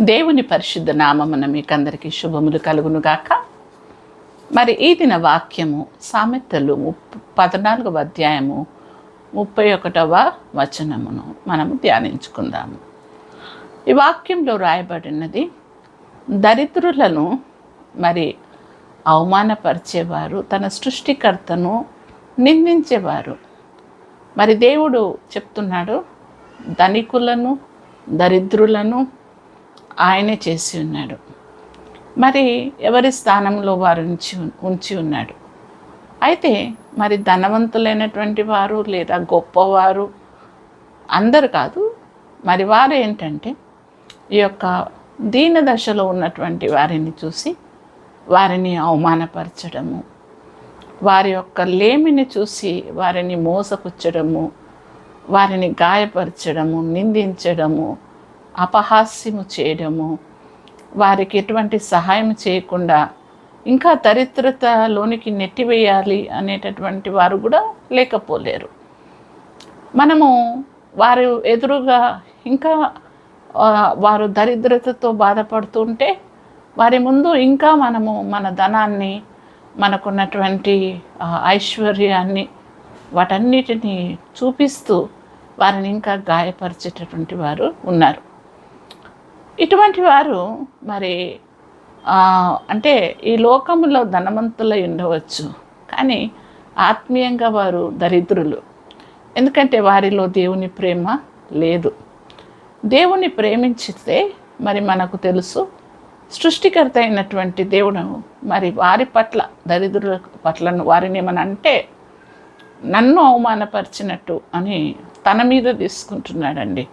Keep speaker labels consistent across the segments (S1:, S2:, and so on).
S1: దేవుని పరిశుద్ధ నామమున మీకందరికీ శుభములు కలుగునుగాక. మరి ఈ దిన వాక్యము సామెతలు ముప్ పద్నాలుగవ అధ్యాయము ముప్పై ఒకటవ వచనమును మనము ధ్యానించుకుందాము. ఈ వాక్యంలో రాయబడినది దరిద్రులను మరి అవమానపరిచేవారు తన సృష్టికర్తను నిందించేవారు. మరి దేవుడు చెప్తున్నాడు ధనికులను దరిద్రులను ఆయనే చేసి ఉన్నాడు. మరి ఎవరి స్థానంలో వారు ఉంచి ఉంచి ఉన్నాడు? అయితే మరి ధనవంతులైనటువంటి వారు లేదా గొప్పవారు అందరు కాదు మరి వారు ఏంటంటే ఈ యొక్క దీన దశలో ఉన్నటువంటి వారిని చూసి వారిని అవమానపరచడము వారి యొక్క లేమిని చూసి వారిని మోసపుచ్చడము వారిని గాయపరచడము నిందించడము అపహాస్యము చేయడము వారికి ఎటువంటి సహాయం చేయకుండా ఇంకా దరిద్రతలోనికి నెట్టివేయాలి అనేటటువంటి వారు కూడా లేకపోలేరు. మనము వారు ఎదురుగా ఇంకా వారు దరిద్రతతో బాధపడుతుంటే వారి ముందు ఇంకా మనము మన ధనాన్ని మనకున్నటువంటి ఐశ్వర్యాన్ని వాటన్నిటిని చూపిస్తూ వారిని ఇంకా గాయపరిచేటటువంటి వారు ఉన్నారు. ఇటువంటి వారు మరి అంటే ఈ లోకములో ధనవంతులై ఉండవచ్చు. కానీ ఆత్మీయంగా వారు దరిద్రులు. ఎందుకంటే వారిలో దేవుని ప్రేమ లేదు. దేవుని ప్రేమించితే మరి మనకు తెలుసు సృష్టికర్త అయినటువంటి దేవుడు మరి వారి పట్ల దరిద్రుల పట్లను వారిని ఏమని అంటే నన్ను అవమానపరిచినట్టు అని తన మీద తీసుకుంటున్నాడండి.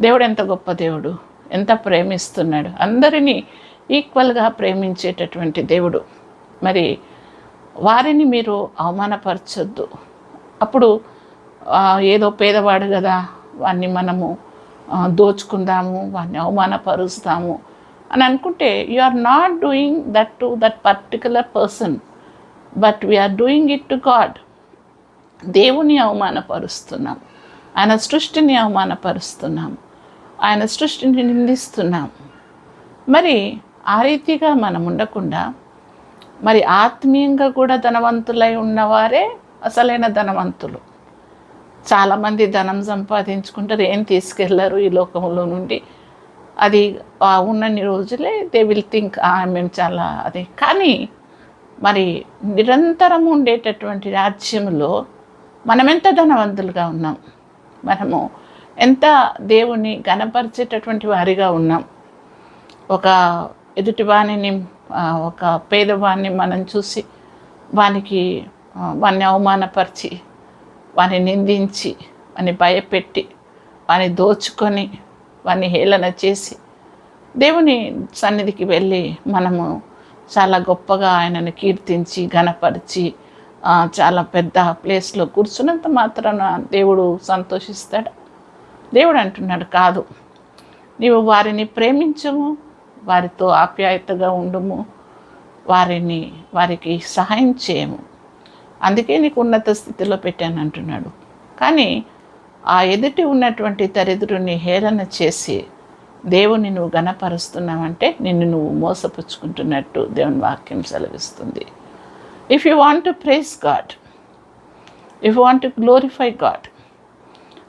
S1: దేవుడు ఎంత గొప్ప దేవుడు. ఎంత ప్రేమిస్తున్నాడు. అందరినీ ఈక్వల్గా ప్రేమించేటటువంటి దేవుడు. మరి వారిని మీరు అవమానపరచొద్దు. అప్పుడు ఏదో పేదవాడు కదా వాడిని మనము దోచుకుందాము వాడిని అవమానపరుస్తాము అని అనుకుంటే you are not doing that to that particular person but we are doing it to God దేవుని అవమానపరుస్తున్నాం. ఆయన సృష్టిని అవమానపరుస్తున్నాం. ఆయన సృష్టిని నిందిస్తున్నాం. మరి ఆ రీతిగా మనం ఉండకుండా మరి ఆత్మీయంగా కూడా ధనవంతులై ఉన్నవారే అసలైన ధనవంతులు. చాలామంది ధనం సంపాదించుకుంటారు ఏం తీసుకెళ్ళరు ఈ లోకంలో నుండి. అది ఉన్నన్ని రోజులే దే విల్ థింక్ మేము చాలా అది. కానీ మరి నిరంతరం ఉండేటటువంటి రాజ్యంలో మనం ఎంత ధనవంతులుగా ఉన్నాం. మనము ఎంత దేవుణ్ణి గణపరిచేటటువంటి వారిగా ఉన్నాం. ఒక ఎదుటివాణిని ఒక పేదవాణ్ణి మనం చూసి వానికి ఆ, వాన్ని అవమానపరిచి వాని నిందించి వాని భయపెట్టి వాని దోచుకొని వాని హేళన చేసి దేవుని సన్నిధికి వెళ్ళి మనము చాలా గొప్పగా ఆయనను కీర్తించి ఘనపరిచి చాలా పెద్ద ప్లేస్లో కూర్చున్నంత మాత్రాన దేవుడు సంతోషిస్తాడు. దేవుడు అంటున్నాడు కాదు. నీవు వారిని ప్రేమించము వారితో ఆప్యాయతగా ఉండుము వారిని వారికి సహాయం చేయము. అందుకే నీకు ఉన్నత స్థితిలో పెట్టాను అంటున్నాడు. కానీ ఆ ఎదుటి ఉన్నటువంటి తరిద్రుని హేళన చేసి దేవుని నువ్వు గణపరుస్తున్నావంటే నిన్ను నువ్వు మోసపుచ్చుకుంటున్నట్టు దేవుని వాక్యం సెలవిస్తుంది. If you want to praise God if you want to glorify God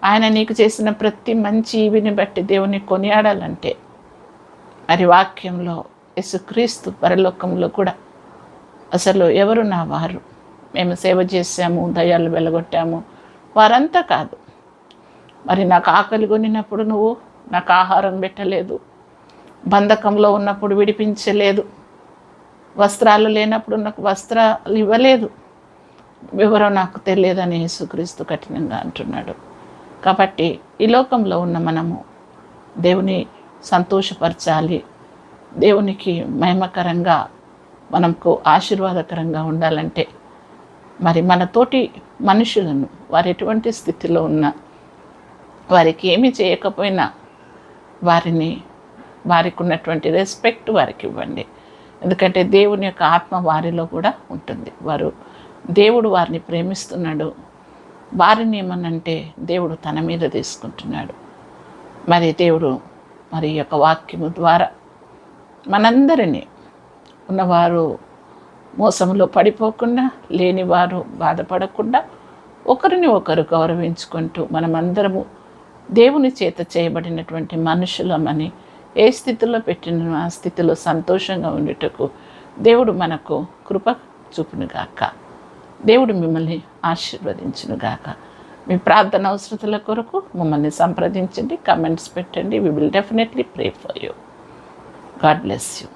S1: ఆయన నీకు చేసిన ప్రతి మంచి ఈవిని బట్టి దేవుని కొనియాడాలంటే మరి వాక్యంలో యేసుక్రీస్తు పరలోకంలో కూడా అసలు ఎవరు నా వారు? మేము సేవ చేసాము దయాలు వెలగొట్టాము. వారంతా కాదు. మరి నాకు ఆకలి కొనినప్పుడు నువ్వు నాకు ఆహారం పెట్టలేదు. బంధకంలో ఉన్నప్పుడు విడిపించలేదు. వస్త్రాలు లేనప్పుడు నాకు వస్త్రాలు ఇవ్వలేదు. వివరం నాకు తెలియదని యేసుక్రీస్తు కఠినంగా అంటున్నాడు. కాబట్టి ఈ లోకంలో ఉన్న మనము దేవుని సంతోషపరచాలి. దేవునికి మహిమకరంగా మనకు ఆశీర్వాదకరంగా ఉండాలంటే మరి మన తోటి మనుషులను వారు ఎటువంటి స్థితిలో ఉన్నా వారికి ఏమి చేయకపోయినా వారిని వారికి ఉన్నటువంటి రెస్పెక్ట్ వారికి ఇవ్వండి. ఎందుకంటే దేవుని యొక్క ఆత్మ వారిలో కూడా ఉంటుంది. వారు దేవుడు వారిని ప్రేమిస్తున్నాడు. వారిని ఏమనంటే దేవుడు తన మీద తీసుకుంటున్నాడు. మరి దేవుడు మరి యొక్క వాక్యము ద్వారా మనందరినీ ఉన్నవారు మోసంలో పడిపోకుండా లేనివారు బాధపడకుండా ఒకరిని ఒకరు గౌరవించుకుంటూ మనమందరము దేవుని చేత చేయబడినటువంటి మనుషులమని ఏ స్థితిలో పెట్టిన ఆ స్థితిలో సంతోషంగా ఉండేటకు దేవుడు మనకు కృప చూపునుగాక. దేవుడు మిమ్మల్ని ఆశీర్వదించునుగాక. మీ ప్రార్థన అవసరతల కొరకు మమ్మల్ని సంప్రదించండి కమెంట్స్ పెట్టండి. We will definitely pray for you God bless you